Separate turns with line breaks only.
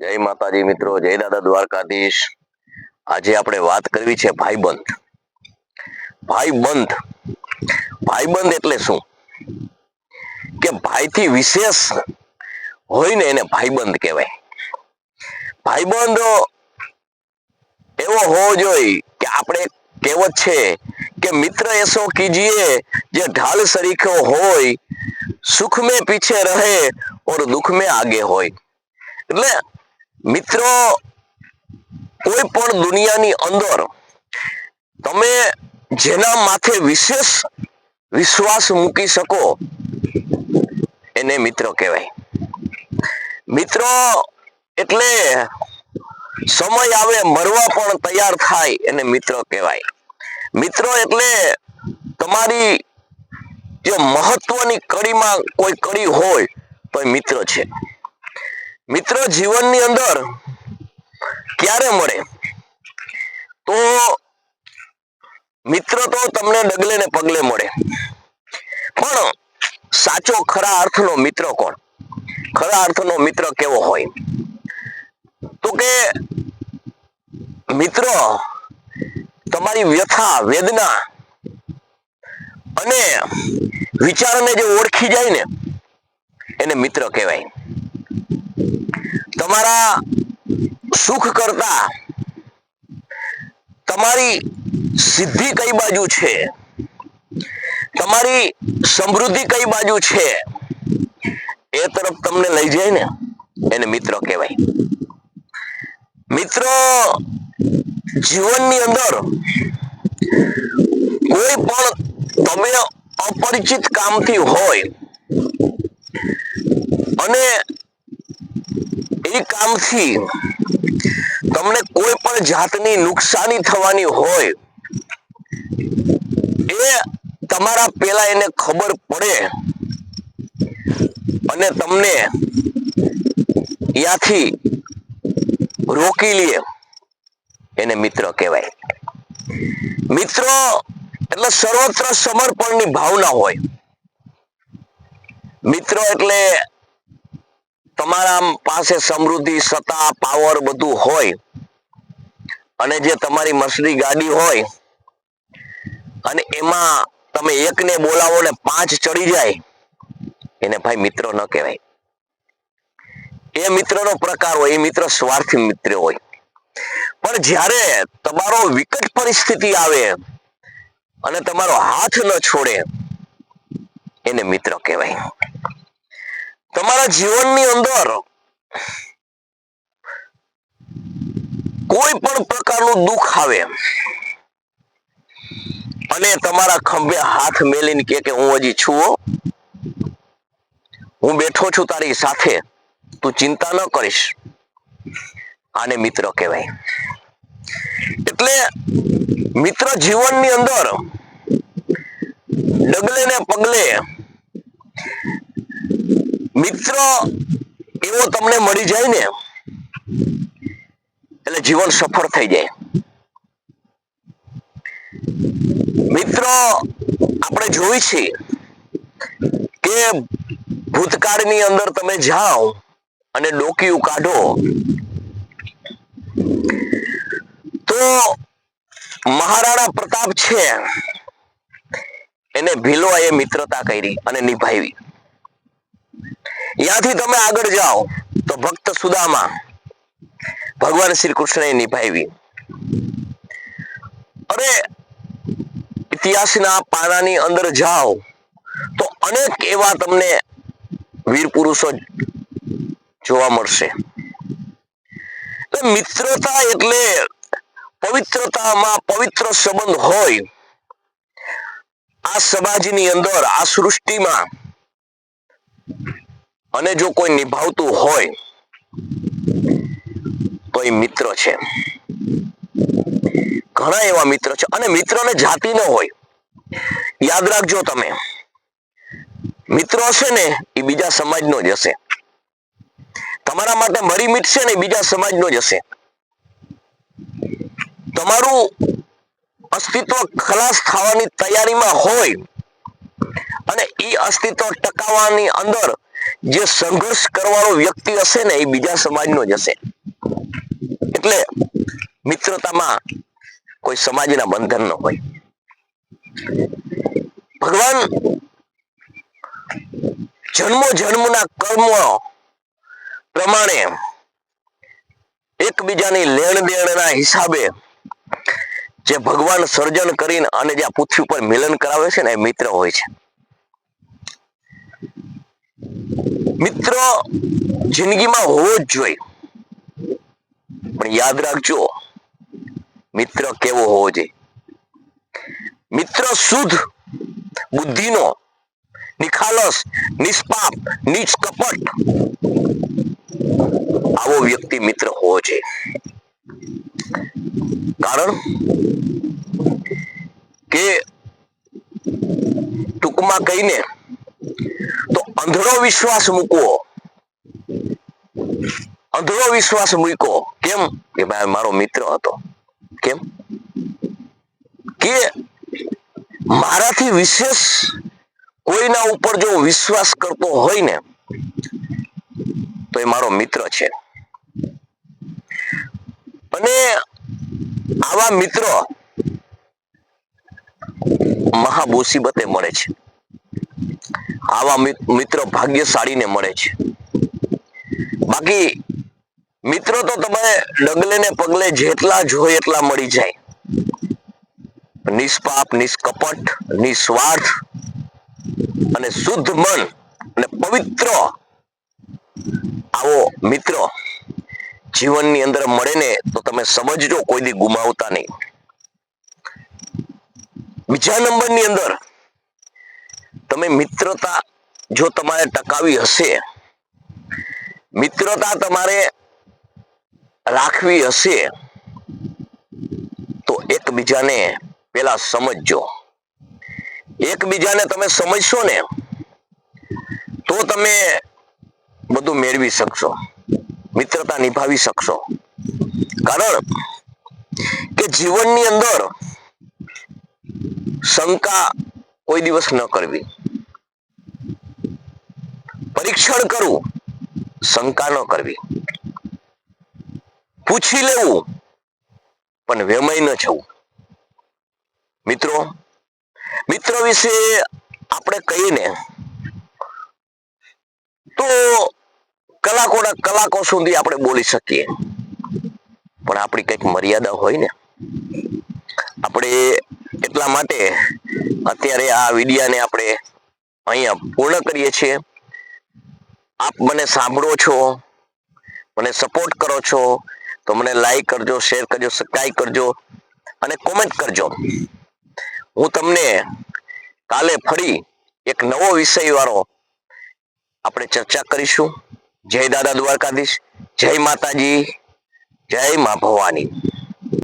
જય માતાજી મિત્રો, જય દાદા દ્વારકાધીશ. આજે આપણે વાત કરવી છે ભાઈબંધ. ભાઈબંધ. ભાઈબંધ એટલે શું? કે ભાઈથી વિશેષ હોય ને એને ભાઈબંધ કહેવાય. ભાઈબંધ એવો હોવો જોઈએ કે આપણે કહેવત છે કે મિત્ર એસો કીજીએ, જે ઢાલ સરીખો હોય સુખ મેં પીછે રહે ઓર દુઃખ મેં આગે હોય. એટલે મિત્રો, કોઈ પણ દુનિયાની અંદર તમે જેના માથે વિશેષ વિશ્વાસ મૂકી શકો, એને મિત્રો કહેવાય. મિત્રો, એટલે સમય આવે, મરવા પણ તૈયાર થાય, એને મિત્રો કહેવાય. મિત્રો, એટલે તમારી જે મહત્વની કડીમાં કોઈ કડી હોય તો એ મિત્ર છે. મિત્રો જીવનની અંદર ક્યારે મળે? તો મિત્ર તો તમને ડગલે ને પગલે મળે. પણ સાચો ખરા અર્થનો મિત્ર કોણ? ખરા અર્થનો મિત્ર કેવો હોય? તો કે મિત્ર તમારી વ્યથા, વેદના અને વિચારને જે ઓળખી જાય ને, એને મિત્ર કહેવાય. તમારા સુખ કરતા તમારી સિદ્ધિ કઈ બાજુ છે? તમારી સમૃદ્ધિ કઈ બાજુ છે? એ તરફ તમને લઈ જાય ને, એને મિત્ર કહેવાય. મિત્ર, જીવનની અંદર કોઈ પણ તમે અપરિચિત કામથી હોય અને એ કામથી તમને કોઈ પણ જાતની નુકસાની થવાની હોય, એ તમારા પેલા એને ખબર પડે અને તમને ત્યાંથી રોકી લે એને મિત્ર કહેવાય. મિત્રો, એટલે સર્વત્ર સમર્પણની ભાવના હોય. મિત્રો એટલે તમારા પાસે સમૃદ્ધિ, સત્તા પાવર બધું હોય અને જે તમારી મસરી ગાડી હોય અને એમાં તમે એકને બોલાવો ને પાંચ ચડી જાય, એને ભાઈ મિત્ર ન કહેવાય. એ મિત્રનો પ્રકાર હોય, એ મિત્ર સ્વાર્થી મિત્ર હોય. પણ જ્યારે તમારો વિકટ પરિસ્થિતિ આવે અને તમારો હાથ ન છોડે, એને મિત્ર કહેવાય. તમારા જીવનની અંદર કોઈ પણ પ્રકારનું દુઃખ આવે અને તમારા ખંભે હાથ મેલીને કે હું હજી છું હું. બેઠો છું તારી સાથે. તું ચિંતા ન કરીશ. આને મિત્ર કહેવાય. એટલે મિત્ર જીવનની અંદર ડગલે ને પગલે મિત્ર, એવો તમને મળી જાય ને, એટલે જીવન સફળ થઈ જાય. મિત્રો, આપણે જોઈ છે કે ભૂતકાળની અંદર તમે જાઓ અને ડોકિયું કાઢો, તો મહારાણા પ્રતાપ છે. એને ભીલો એ મિત્રતા કરી અને નિભાવી. ત્યાંથી તમે આગળ જાઓ તો ભક્ત સુદામા ભગવાન શ્રી કૃષ્ણએ નિભાવી. અરે ઇતિહાસના પાનાની અંદર જાઓ તો અનેક એવા તમને વીર પુરુષો જોવા મળશે. મિત્રતા એટલે પવિત્રતામાં પવિત્ર સંબંધ હોય. આ સમાજની અંદર, આ સૃષ્ટિમાં અને જો કોઈ નિભાવતું હોય, તો એ મિત્ર છે. ઘણા એવા મિત્ર છે અને મિત્રને જાતિ ન હોય. યાદ રાખજો તમે. મિત્રો હશે ને, એ બીજા સમાજનો જ હશે. તમારા માટે મરી મીટશે ને બીજા સમાજનો જ હશે. તમારું અસ્તિત્વ ખલાસ થવાની તૈયારીમાં હોય અને એ અસ્તિત્વ ટકાવવાની અંદર જે સંઘર્ષ કરવાનો વ્યક્તિ હશે ને એ બીજા સમાજનો જ હશે. એટલે મિત્રતામાં કોઈ સમાજના બંધન ન હોય. ભગવાન જન્મો જન્મના કર્મ પ્રમાણે એકબીજાની લેણ દેણના હિસાબે જે ભગવાન સર્જન કરીને અને જે પૃથ્વી પર મિલન કરાવે છે ને એ મિત્ર હોય છે. મિત્ર, જિંદગીમાં હોવો જ જોઈએ. પણ યાદ રાખજો, મિત્ર કેવો હોવો જોઈએ. મિત્ર શુદ્ધ, બુદ્ધિનો, નિખાલસ, નિષ્પાપ, નિષ્કપટ આવો વ્યક્તિ મિત્ર હોવો જોઈએ. કારણ કે ટૂંકમાં કહીને અંધળો વિશ્વાસ મૂકવો. અંધળો વિશ્વાસ મૂક્યો. કેમ? કે ભાઈ મારો મિત્ર હતો. કેમ? કે મારાથી વિશેષ કોઈના ઉપર જો વિશ્વાસ કરતો હોય ને, તો એ મારો મિત્ર છે. અને આવા મિત્ર મહામુસીબતે મળે છે. આવા મિત્ર ભાગ્યશાળીને મળે છે. બાકી, મિત્રો તો તમે ડગલે ને પગલે જેટલા જોઈએ એટલા મળી જાય. નિષ્પાપ, નિષ્કપટ, નિસ્વાર્થ અને શુદ્ધ મન અને પવિત્ર આવો મિત્ર જીવનની અંદર મળે ને તો તમે સમજજો કોઈ દી ગુમાવતા નહીં. બીજા નંબરની અંદર તમે મિત્રતા જો તમારે ટકાવી હશે, મિત્રતા તમારે રાખવી હશે, તો એકબીજાને પેલા સમજજો. એકબીજાને તમે સમજશો ને, તો તમે બધું મેળવી શકશો, મિત્રતા નિભાવી શકશો. કારણ કે જીવનની અંદર શંકા કોઈ દિવસ ન કરવી. પરીક્ષણ કરવું શંકા ન કરવી. પૂછી લેવું, પણ વ્યમય ન જવું. મિત્રો મિત્રો વિશે આપણે કહીને તો કલાકોના કલાકો સુધી આપણે બોલી શકીએ. પણ આપણી કંઈક મર્યાદા હોય ને, આપણે એટલા માટે અત્યારે આ વિડિયાને આપણે અહીંયા પૂર્ણ કરીએ છીએ. આપ મને સાંભળો છો, મને સપોર્ટ કરો છો, તો મને લાઈક કરજો શેર કરજો સબસ્ક્રાઈબ કરજો અને કોમેન્ટ કરજો. હું તમને કાલે ફરી એક નવો વિષય વાળો આપણે ચર્ચા કરીશું. જય દાદા દ્વારકાધીશ, જય માતાજી, જય મા ભવાની.